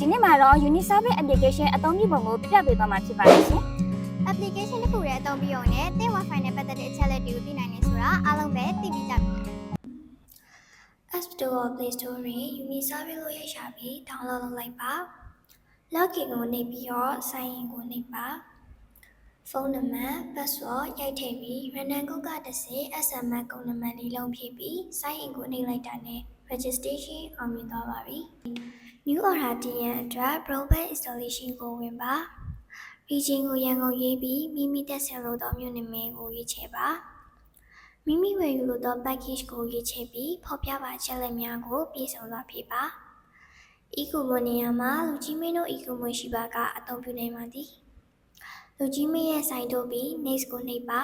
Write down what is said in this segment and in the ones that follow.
ဒီနေ့မှာတော့ Uniservice application အသုံးပြုပုံကိုပြပြပေးသွားမှာဖြစ်ပါတယ်ရှင် application တစ်ခုတည်းအသုံးပြုရုံနဲ့သင် Wi-Fi နဲ့ပတ်သက်တဲ့အချက်အလက်တွေကိုသိနိုင်နေဆိုတာအားလုံးပဲသိပြီးကြပြီ App Store Play Store တွေ Uniservice လို့ရိုက်ရှာပြီး download လုပ်လိုက်ပါ login ကိုနှိပ်ပြီးတော့ sign in ကိုနှိပ်ပါဖုန်းနံပါတ် password ရိုက်ထည့်ပြီး random code ကတစ်ဆင့် SMS ကုန်းနံပါတ်လေးလုံးဖြည့်ပြီး sign in ကိုနှိပ်လိုက်တာနဲ့ registration အောင်မြင်သွားပါပြီ new order တင်ရန်အတွက် broadband installation ကိုဝင်ပါ region ကိုရန်ကုန်ရေးပြီးမိမိတက်ဆင်လို့သောမြို့နာမည်ကိုရွေးချယ်ပါမိမိဝယ်ယူလို့သော package ကိုရွေးချယ်ပြီးဖော်ပြပါချက်လက်များကိုပြည့်စုံစွာဖြည့်ပါ e-commerce နေရာမှာလူကြီးမင်းတို့ e-commerce ရှိပါကအသုံးပြုနိုင်ပါသည်လူကြီးမင်းရဲ့ site တို့ပြီး next ကိုနှိပ်ပါ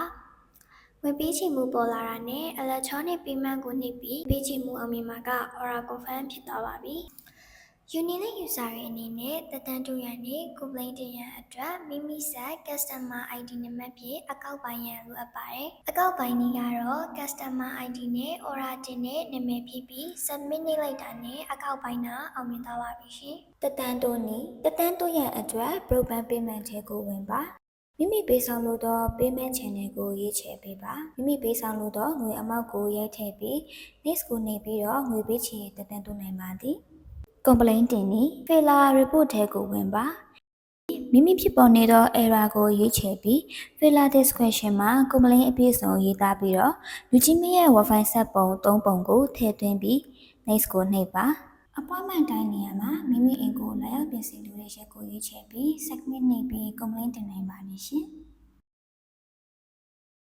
ဝယ်ပေးချင်မှုပေါ်လာတာနဲ့ electronic payment ကိုနှိပ်ပြီးပေးချင်မှုအောင်မြင်မှာက order confirm ဖြစ်သွားပါပြီ Unilink user ရဲ့အနေနဲ့တက်တန်းတူရန်နဲ့ complaint တင်ရန်အတွက်မိမိဆက် customer ID နံပါတ်ဖြင့်အကောက်ပိုင်းရန်လိုအပ်ပါတယ်။အကောက်ပိုင်းနည်းကတော့ customer ID နဲ့ order တင်တဲ့နာမည်ဖြည့်ပြီး submit နှိပ်လိုက်တာနဲ့အကောက်ပိုင်းကအောင်မြင်သွားပါပြီရှင်။တတန်းတိုးနီတတန်းတိုးရန်အတွက် broadband payment ထဲကိုဝင်ပါ မိမိပေးဆောင်လို့သော payment channel ကိုရွေးချယ်ပေးပါမိမိပေးဆောင်လို့သောငွေအမောက်ကိုရိုက်ထည့်ပြီး next ကိုနှိပ်ပြီးတော့ငွေပေးချေတတန်းတိုးနိုင်ပါသည် complaint တင်နီ failure report ထဲကိုဝင်ပါမိမိဖြစ်ပေါ်နေသော error ကိုရွေးချယ်ပြီး failure description မှာ complaint အပြည့်အစုံရေးသားပြီးတော့လူချင်းမရဲ့ wifi set ပုံ၃ပုံကိုထည့်သွင်းပြီး next ကိုနှိပ်ပါ appointment တိုင်းနေရာမှာမိမိအိမ်ကိုလာရောက်ပြင်ဆင်လိုတဲ့ရက်ကိုရွေးချယ်ပြီး segment နှိပ်ပြီး complaint တင်နိုင်ပါတယ်ရှင်။